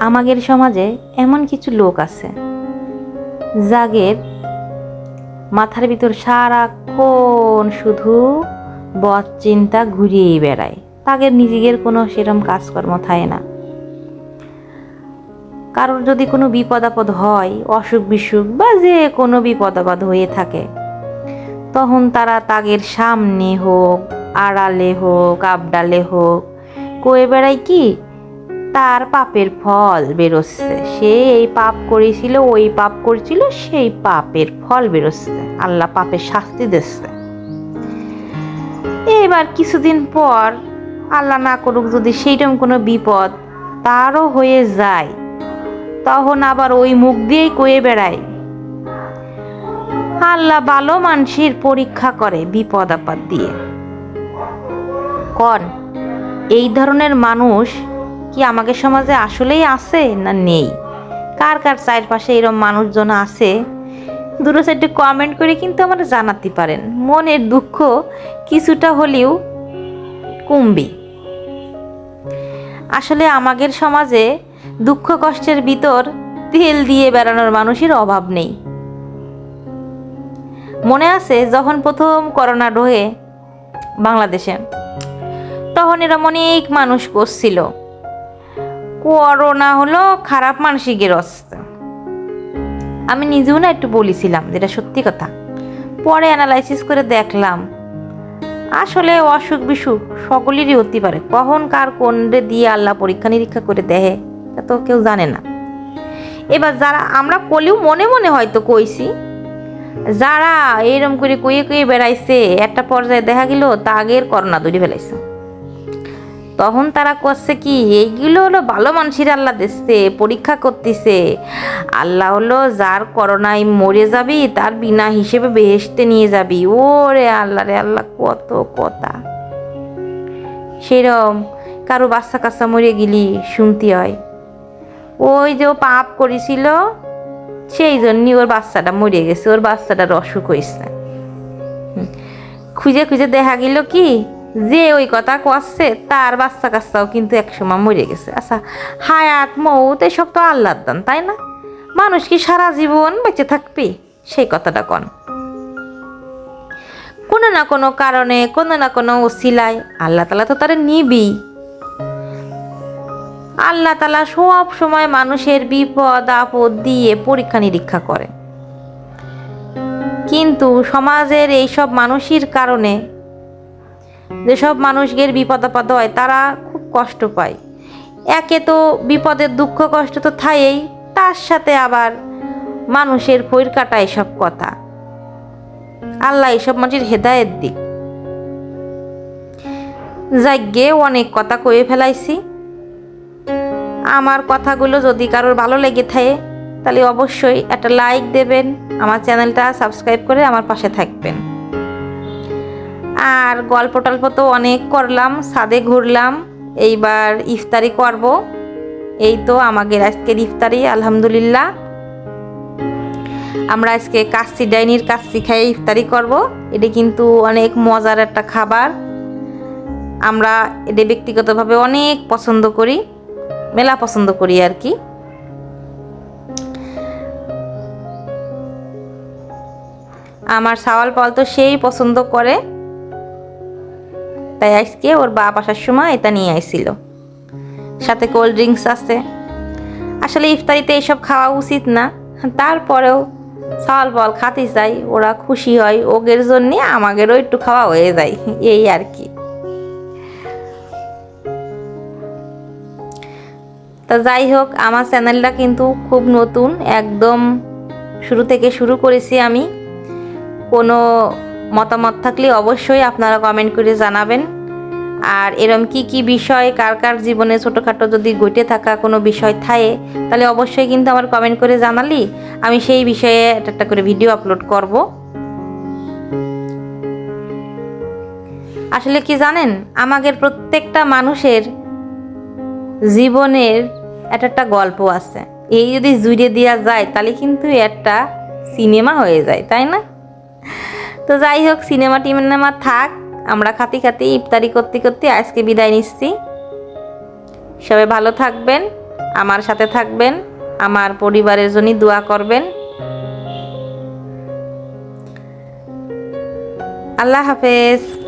আমাদের সমাজে এমন কিছু লোক আছে যাদের মাথার ভিতর সারাক্ষণ শুধু বদ চিন্তা ঘুরিয়েই বেড়ায়। তাদের নিজেদের কোনো সেরম কাজকর্ম থাকে না। কারোর যদি কোনো বিপদ আপদ হয়, অসুখ বিসুখ বা যে কোনো বিপদ আপদ হয়ে থাকে, তখন তারা তাগের সামনে হোক, আড়ালে হোক, আবডালে হোক, কয়ে বেড়ায় কি? তার পাপের ফল বেরোচ্ছে। সে এই পাপ করেছিল, ওই পাপ করেছিল, সেই পাপের ফল বেরোচ্ছে। আল্লাহ পাপের শাস্তি দিচ্ছে। এবার কিছুদিন পর আল্লাহ না করুক যদি সেইরকম কোনো বিপদ তারও হয়ে যায়, তখন আবার ওই মুখ দিয়েই কয়ে বেড়ায়। আল্লাহ ভালো মানুষের পরীক্ষা করে বিপদ আপদ দিয়ে। কন, এই ধরনের মানুষ কি আমাদের সমাজে আসলেই আছে না নেই? কার কার চারপাশে এরকম মানুষজন আছে? দুটো সাইডে কমেন্ট করে কিন্তু আমার জানাতে পারেন। মনের দুঃখ কিছুটা হলেও কমবে। আসলে আমাদের সমাজে দুঃখ কষ্টের ভিতর তেল দিয়ে বেড়ানোর মানুষের অভাব নেই। মনে আছে যখন প্রথম করোনা ঢোয়ে বাংলাদেশে, তখন এরম অনেক মানুষ করছিল করোনা হলো খারাপ মানসিকের অবস্থা। আমি নিজেও না একটু বলেছিলাম যেটা সত্যি কথা। পরে অ্যানালাইসিস করে দেখলাম, আসলে অসুখ বিসুখ সকলেরই হতে পারে। কখন কার কোনরে দিয়ে আল্লাহ পরীক্ষা নিরীক্ষা করে দেহে, তা তো কেউ জানে না। এবার যারা, আমরা কলেও মনে মনে হয়তো কইছি, যারা এরম করে কয়ে কয়ে বেড়াইছে, একটা পর্যায়ে দেখা গেল তাগের করোনা দৌড়ে ফেলাইছে। তখন তারা করছে কি, এইগুলো হলো ভালো মানুষের আল্লাহ দিচ্ছে, পরীক্ষা করতেছে। আল্লাহ হলো যার করোনায় মরে যাবি, তার বিনা হিসেবে বেহেসতে নিয়ে যাবি। ও রে আল্লাহ রে আল্লাহ, কত কথা। সেরম কারও বাচ্চা কাচ্চা মরে গেলি, শুনতে হয়। ওই যে ও পাপ করেছিল, সেই জন্যই ওর বাচ্চাটা মরে গেছে, ওর বাচ্চাটার অসুখ হয়েছে। খুঁজে খুঁজে দেখা গেল কি যে ওই কথা করছে তার বাচ্চা কাচ্চাও কিন্তু একসময় মরে গেছে। আচ্ছা হায়াত, মৌত, এসব তো আল্লাহর দান, তাই না? মানুষ কি সারা জীবন বেঁচে থাকবে? সেই কথাটা কন। কোনো না কোনো কারণে, কোনো না কোনো ওসিলায় আল্লাহ তালা তো তারা নিবি আল্লাহ তালা সব সময় মানুষের বিপদ, আপদ দিয়ে পরীক্ষা নিরীক্ষা করে কিন্তু সমাজের এইসব মানুষের কারণে যেসব মানুষদের বিপদ আপদ হয়, তারা খুব কষ্ট পায়। একে তো বিপদের দুঃখ, কষ্ট তো থাকেই তার সাথে আবার মানুষের ফৈর কাটা এসব কথা। আল্লাহ এসব মানুষের হেদায়ের দিক। যাগ্যে অনেক কথা কয়ে ফেলাইছি। আমার কথাগুলো যদি কারোর ভালো লেগে থাকে, তাহলে অবশ্যই একটা লাইক দেবেন, আমার চ্যানেলটা সাবস্ক্রাইব করে আমার পাশে থাকবেন। আর গল্প টল্প তো অনেক করলাম সাদে ঘুরলাম, এইবার ইফতারি করব। এই তো আমাদের আজকের ইফতারি, আলহামদুলিল্লাহ। আমরা আজকে কাচ্চি ডাইনির কাচ্চি খাই ইফতারি করব। এটি কিন্তু অনেক মজার একটা খাবার। আমরা এটি ব্যক্তিগতভাবে অনেক পছন্দ করি, মেলা পছন্দ করি আর কি। আমার সাওয়াল পাল তো সেই পছন্দ করে। তাই আজকে ওর বাপ আসার সময় এটা নিয়ে আইছিল। সাথে কোল্ড ড্রিঙ্কস আছে। আসলে ইফতারিতে এইসব খাওয়া উচিত না। তারপরেও সাওয়াল পাল খাতে চাই ওরা খুশি হয়, ওগের জন্যে আমাদেরও একটু খাওয়া হয়ে যায়, এই আর কি। তা যাই হোক, আমার চ্যানেলটা কিন্তু খুব নতুন, একদম শুরু থেকে শুরু করেছি আমি। কোনো মতামত থাকলে অবশ্যই আপনারা কমেন্ট করে জানাবেন। আর এরম কি কি বিষয়, কার কার জীবনে ছোটোখাটো যদি ঘটে থাকা কোনো বিষয় থাকে, তাহলে অবশ্যই কিন্তু আমার কমেন্ট করে জানালি। আমি সেই বিষয়ে একটা করে ভিডিও আপলোড করব। আসলে কি জানেন, আমাদের প্রত্যেকটা মানুষের জীবনের একটা একটা গল্প আছে। এই যদি জুড়ে দেওয়া যায়, তাহলে কিন্তু একটা সিনেমা হয়ে যায়, তাই না? তো যাই হোক সিনেমা টিনেমা থাক। আমরা খাতি খাতি, ইফতারি করতে করতে আজকে বিদায় নিচ্ছি। সবাই ভালো থাকবেন, আমার সাথে থাকবেন, আমার পরিবারের জন্য দোয়া করবেন। আল্লাহ হাফেজ।